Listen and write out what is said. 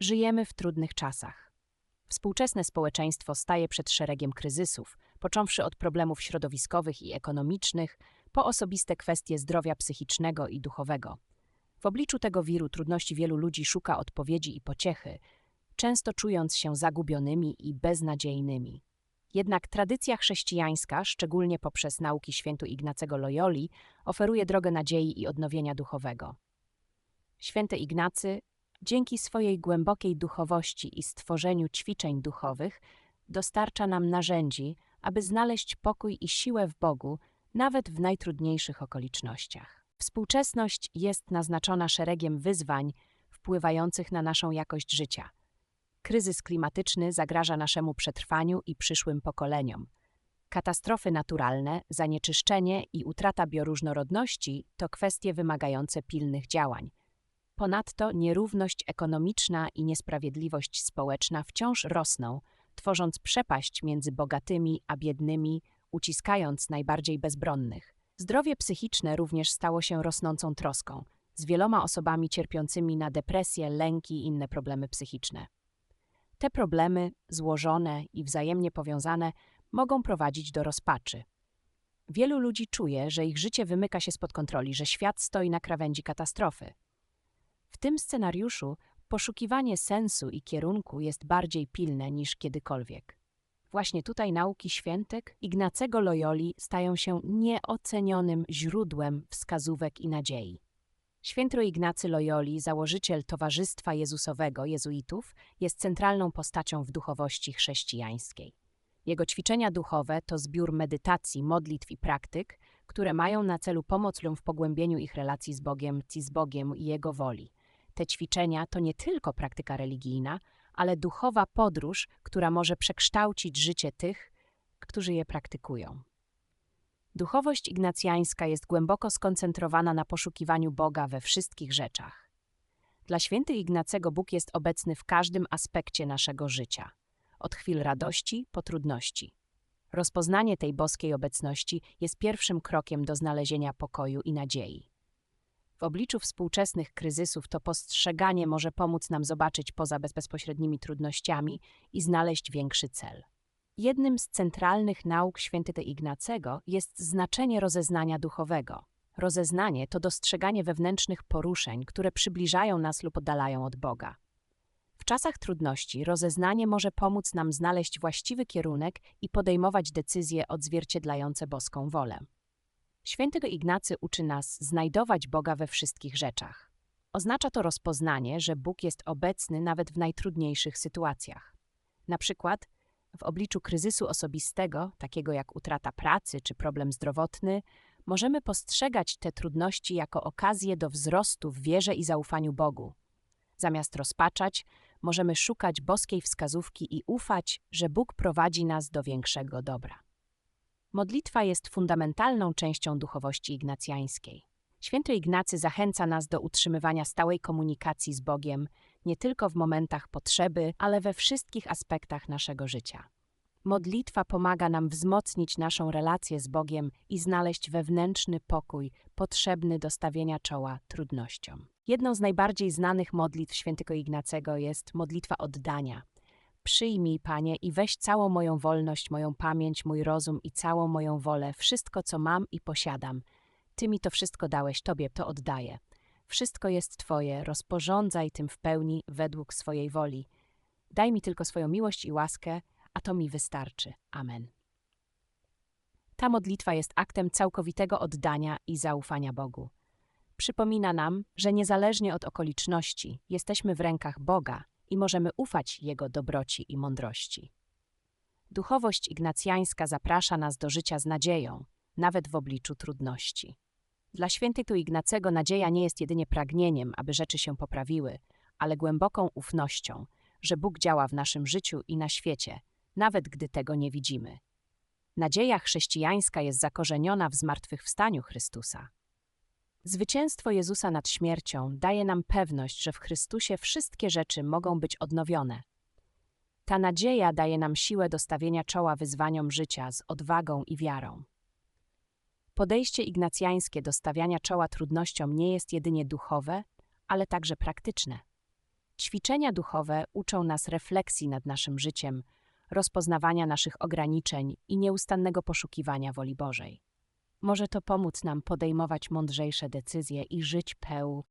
Żyjemy w trudnych czasach. Współczesne społeczeństwo staje przed szeregiem kryzysów, począwszy od problemów środowiskowych i ekonomicznych, po osobiste kwestie zdrowia psychicznego i duchowego. W obliczu tego wiru trudności wielu ludzi szuka odpowiedzi i pociechy, często czując się zagubionymi i beznadziejnymi. Jednak tradycja chrześcijańska, szczególnie poprzez nauki świętu Ignacego Loyoli, oferuje drogę nadziei i odnowienia duchowego. Święty Ignacy, dzięki swojej głębokiej duchowości i stworzeniu ćwiczeń duchowych, dostarcza nam narzędzi, aby znaleźć pokój i siłę w Bogu, nawet w najtrudniejszych okolicznościach. Współczesność jest naznaczona szeregiem wyzwań wpływających na naszą jakość życia. Kryzys klimatyczny zagraża naszemu przetrwaniu i przyszłym pokoleniom. Katastrofy naturalne, zanieczyszczenie i utrata bioróżnorodności to kwestie wymagające pilnych działań. Ponadto nierówność ekonomiczna i niesprawiedliwość społeczna wciąż rosną, tworząc przepaść między bogatymi a biednymi, uciskając najbardziej bezbronnych. Zdrowie psychiczne również stało się rosnącą troską, z wieloma osobami cierpiącymi na depresję, lęki i inne problemy psychiczne. Te problemy, złożone i wzajemnie powiązane, mogą prowadzić do rozpaczy. Wielu ludzi czuje, że ich życie wymyka się spod kontroli, że świat stoi na krawędzi katastrofy. W tym scenariuszu poszukiwanie sensu i kierunku jest bardziej pilne niż kiedykolwiek. Właśnie tutaj nauki świętek Ignacego Loyoli stają się nieocenionym źródłem wskazówek i nadziei. Święty Ignacy Loyoli, założyciel Towarzystwa Jezusowego Jezuitów, jest centralną postacią w duchowości chrześcijańskiej. Jego ćwiczenia duchowe to zbiór medytacji, modlitw i praktyk, które mają na celu pomoc ludziom w pogłębieniu ich relacji z Bogiem, z Bogiem i Jego woli. Te ćwiczenia to nie tylko praktyka religijna, ale duchowa podróż, która może przekształcić życie tych, którzy je praktykują. Duchowość ignacjańska jest głęboko skoncentrowana na poszukiwaniu Boga we wszystkich rzeczach. Dla święty Ignacego Bóg jest obecny w każdym aspekcie naszego życia, od chwil radości po trudności. Rozpoznanie tej boskiej obecności jest pierwszym krokiem do znalezienia pokoju i nadziei. W obliczu współczesnych kryzysów to postrzeganie może pomóc nam zobaczyć poza bezpośrednimi trudnościami i znaleźć większy cel. Jednym z centralnych nauk świętego Ignacego jest znaczenie rozeznania duchowego. Rozeznanie to dostrzeganie wewnętrznych poruszeń, które przybliżają nas lub oddalają od Boga. W czasach trudności rozeznanie może pomóc nam znaleźć właściwy kierunek i podejmować decyzje odzwierciedlające boską wolę. Świętego Ignacy uczy nas znajdować Boga we wszystkich rzeczach. Oznacza to rozpoznanie, że Bóg jest obecny nawet w najtrudniejszych sytuacjach. Na przykład w obliczu kryzysu osobistego, takiego jak utrata pracy czy problem zdrowotny, możemy postrzegać te trudności jako okazję do wzrostu w wierze i zaufaniu Bogu. Zamiast rozpaczać, możemy szukać boskiej wskazówki i ufać, że Bóg prowadzi nas do większego dobra. Modlitwa jest fundamentalną częścią duchowości ignacjańskiej. Święty Ignacy zachęca nas do utrzymywania stałej komunikacji z Bogiem, nie tylko w momentach potrzeby, ale we wszystkich aspektach naszego życia. Modlitwa pomaga nam wzmocnić naszą relację z Bogiem i znaleźć wewnętrzny pokój potrzebny do stawienia czoła trudnościom. Jedną z najbardziej znanych modlitw świętego Ignacego jest modlitwa oddania. Przyjmij, Panie, i weź całą moją wolność, moją pamięć, mój rozum i całą moją wolę, wszystko, co mam i posiadam. Ty mi to wszystko dałeś, Tobie to oddaję. Wszystko jest Twoje, rozporządzaj tym w pełni według swojej woli. Daj mi tylko swoją miłość i łaskę, a to mi wystarczy. Amen. Ta modlitwa jest aktem całkowitego oddania i zaufania Bogu. Przypomina nam, że niezależnie od okoliczności jesteśmy w rękach Boga i możemy ufać Jego dobroci i mądrości. Duchowość ignacjańska zaprasza nas do życia z nadzieją, nawet w obliczu trudności. Dla świętego Ignacego nadzieja nie jest jedynie pragnieniem, aby rzeczy się poprawiły, ale głęboką ufnością, że Bóg działa w naszym życiu i na świecie, nawet gdy tego nie widzimy. Nadzieja chrześcijańska jest zakorzeniona w zmartwychwstaniu Chrystusa. Zwycięstwo Jezusa nad śmiercią daje nam pewność, że w Chrystusie wszystkie rzeczy mogą być odnowione. Ta nadzieja daje nam siłę do stawienia czoła wyzwaniom życia z odwagą i wiarą. Podejście ignacjańskie do stawiania czoła trudnościom nie jest jedynie duchowe, ale także praktyczne. Ćwiczenia duchowe uczą nas refleksji nad naszym życiem, rozpoznawania naszych ograniczeń i nieustannego poszukiwania woli Bożej. Może to pomóc nam podejmować mądrzejsze decyzje i żyć peł